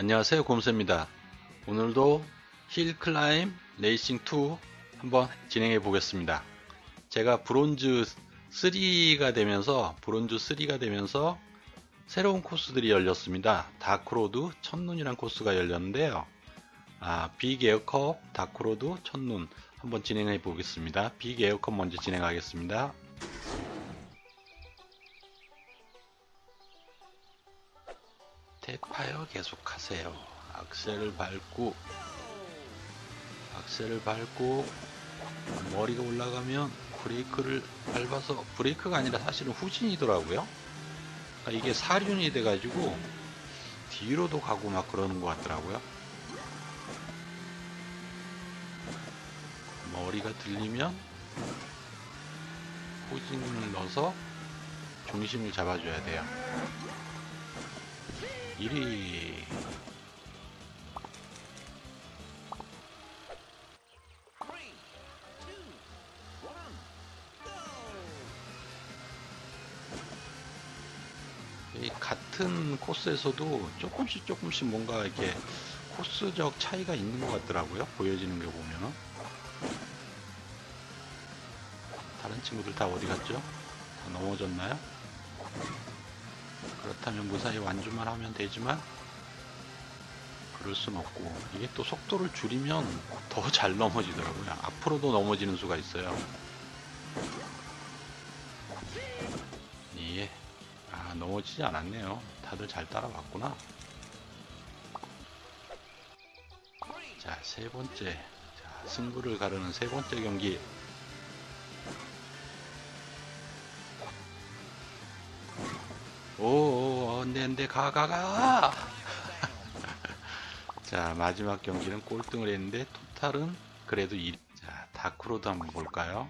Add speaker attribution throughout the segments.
Speaker 1: 안녕하세요 곰새입니다. 오늘도 힐 클라임 레이싱 2 한번 진행해 보겠습니다. 제가 브론즈 3가 되면서 브론즈 3가 되면서 새로운 코스들이 열렸습니다. 다크로드 첫눈이란 코스가 열렸는데요. 아, 빅 에어컵 다크로드 첫눈 한번 진행해 보겠습니다. 빅 에어컵 먼저 진행하겠습니다 계속하세요. 악셀을 밟고 악셀을 밟고 머리가 올라가면 브레이크를 밟아서 브레이크가 아니라 사실은 후진이더라고요. 그러니까 이게 사륜이 돼가지고 뒤로도 가고 막 그러는 것 같더라고요. 머리가 들리면 후진을 넣어서 중심을 잡아줘야 돼요. 1위 이 같은 코스에서도 조금씩 조금씩 뭔가 이렇게 코스적 차이가 있는 것 같더라고요 보여지는 게 보면은 다른 친구들 다 어디 갔죠? 다 넘어졌나요? 그렇다면 무사히 완주만 하면 되지만 그럴 순 없고 이게 또 속도를 줄이면 더 잘 넘어지더라고요. 앞으로도 넘어지는 수가 있어요. 예. 아 넘어지지 않았네요. 다들 잘 따라왔구나. 자 세번째. 자, 승부를 가르는 세번째 경기. 오, 안돼 안돼 가가 가. 자 마지막 경기는 꼴등을 했는데 토탈은 그래도 1. 자 다크로드 한번 볼까요?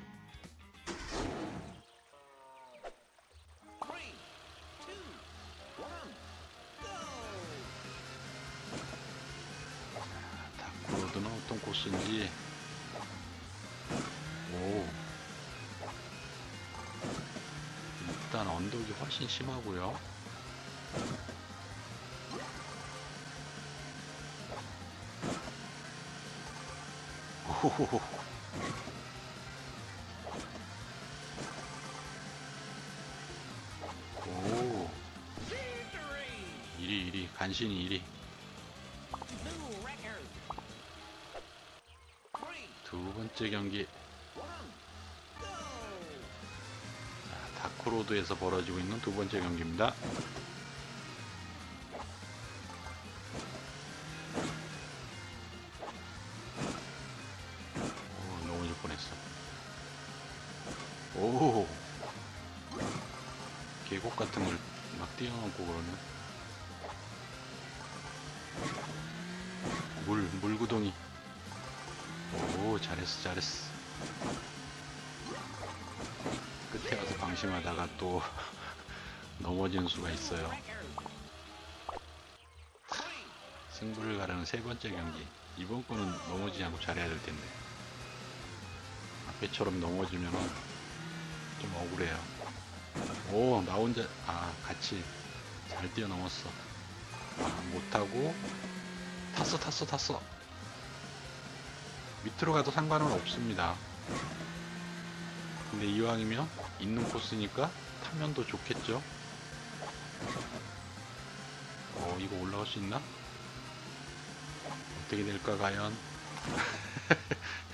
Speaker 1: 자, 다크로드는 어떤 코스인지 오 일단 언덕이 훨씬 심하고요. 오. 1위 1위 간신히 1위 두 번째 경기 자, 다크로드에서 벌어지고 있는 두 번째 경기입니다. 계곡 같은 걸막 뛰어넘고 그러네. 물, 물구덩이. 오, 잘했어, 잘했어. 끝에 와서 방심하다가 또 넘어지는 수가 있어요. 승부를 가르는 세 번째 경기. 이번 거는 넘어지지 않고 잘해야 될 텐데. 앞에처럼 넘어지면 좀 억울해요. 오, 나 혼자, 아, 같이 잘 뛰어넘었어. 아, 못하고, 탔어, 탔어, 탔어. 밑으로 가도 상관은 없습니다. 근데 이왕이면 있는 코스니까 타면 더 좋겠죠? 어, 이거 올라갈 수 있나? 어떻게 될까, 과연?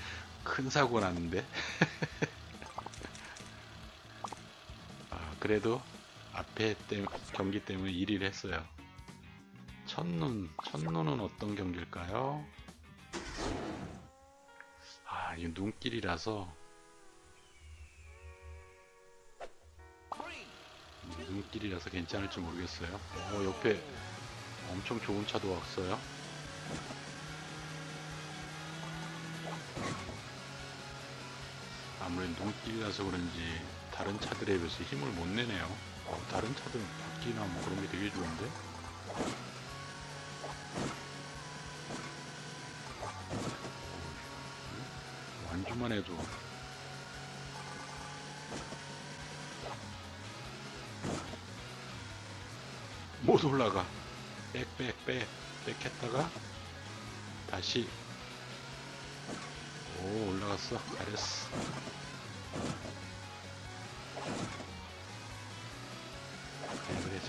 Speaker 1: 큰 사고 났는데? 그래도 앞에 때, 경기 때문에 1위를 했어요. 첫눈, 첫눈은 어떤 경기일까요? 아, 이거 눈길이라서 눈길이라서 괜찮을지 모르겠어요. 어, 옆에 엄청 좋은 차도 왔어요. 아무래도 눈길이라서 그런지 다른 차들에 비해서 힘을 못 내네요. 어, 다른 차들은 바퀴나 뭐 그런 게 되게 좋은데? 완주만 해도 못 올라가. 빽, 빽, 빽. 뺏겼다가 다시 오 올라갔어 잘했어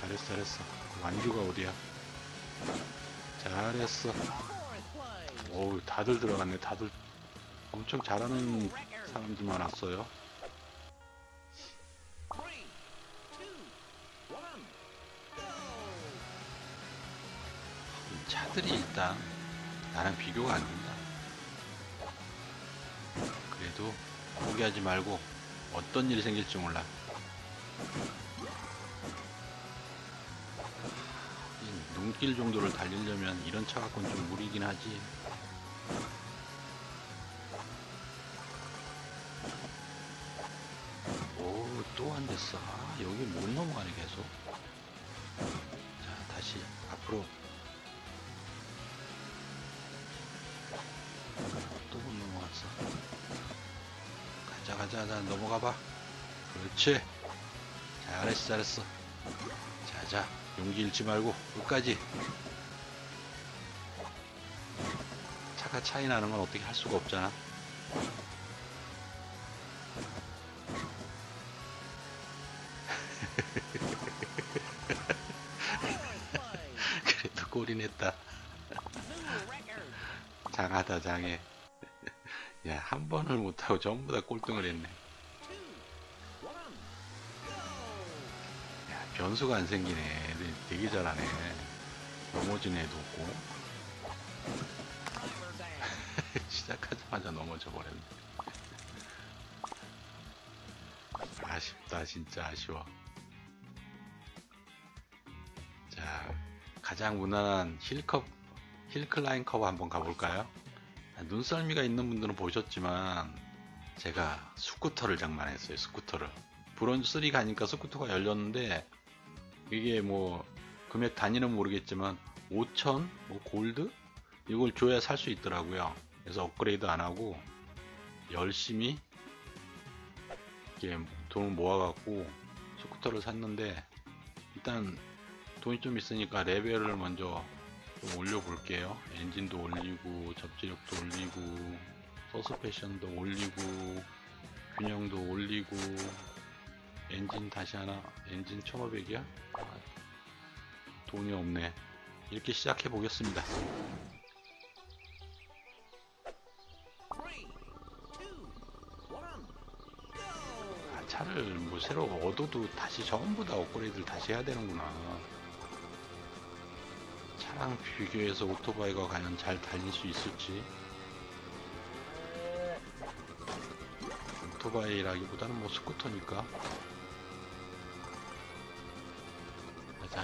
Speaker 1: 잘했어 잘했어. 완주가 어디야? 잘했어. 오우 다들 들어갔네 다들. 엄청 잘하는 사람들만 왔어요. 이 차들이 일단 나랑 비교가 안 된다. 그래도 포기하지 말고 어떤 일이 생길지 몰라 눈길 정도를 달리려면 이런 차 갖고는 좀 무리긴 하지. 오 또 안 됐어 아, 여기 못 넘어가네 계속. 자 다시 앞으로. 또 못 넘어갔어. 가자 가자 가자. 넘어가봐. 그렇지. 잘했어 잘했어. 자자 용기 잃지 말고 끝까지 차가 차이 나는 건 어떻게 할 수가 없잖아. 그래도 골이 냈다. 장하다 장해. 야 한 번을 못하고 전부 다 꼴등을 했네. 야 변수가 안 생기네 애들 되게 잘하네. 넘어진 애도 없고. 시작하자마자 넘어져 버렸네. 아쉽다 진짜 아쉬워. 자 가장 무난한 힐컵 힐클라인 컵 한번 가볼까요? 아, 눈썰미가 있는 분들은 보셨지만 제가 스쿠터를 장만했어요 스쿠터를. 브론즈 3 가니까 스쿠터가 열렸는데 이게 뭐 금액 단위는 모르겠지만 5천 뭐 골드 이걸 줘야 살 수 있더라고요 그래서 업그레이드 안 하고 열심히 이렇게 돈을 모아갖고 스쿠터를 샀는데 일단 돈이 좀 있으니까 레벨을 먼저 좀 올려볼게요. 엔진도 올리고 접지력도 올리고 서스페션도 올리고 균형도 올리고 엔진 다시 하나 엔진 1500이야? 돈이 없네. 이렇게 시작해 보겠습니다. 아, 차를 뭐 새로 얻어도 다시 전부 다 업그레이드를 다시 해야 되는구나. 차랑 비교해서 오토바이가 과연 잘 달릴 수 있을지. 오토바이라기보다는 뭐 스쿠터니까.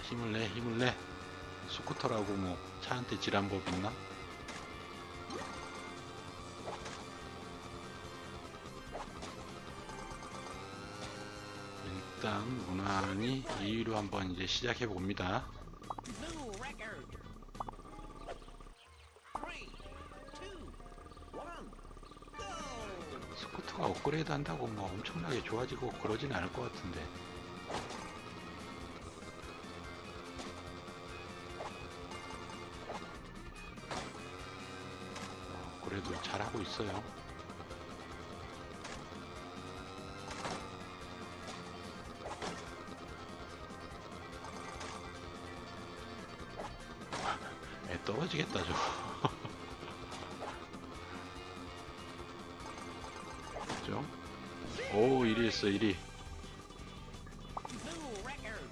Speaker 1: 힘을 내, 힘을 내. 스쿠터라고 뭐 차한테 지란 법 있나? 일단 무난히 2위로 한번 이제 시작해 봅니다. 스쿠터가 업그레이드 한다고 뭐 엄청나게 좋아지고 그러진 않을 것 같은데. 그래도 잘하고 있어요. 애 떨어지겠다, 저. 그죠? 오, 1위 했어, 1위.
Speaker 2: New record.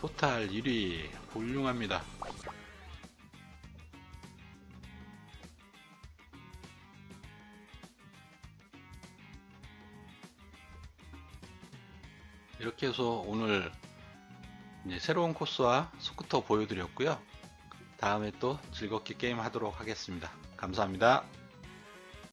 Speaker 1: 토탈 1위. 훌륭합니다. 이렇게 해서 오늘 새로운 코스와 스쿠터 보여드렸고요. 다음에 또 즐겁게 게임 하도록 하겠습니다. 감사합니다.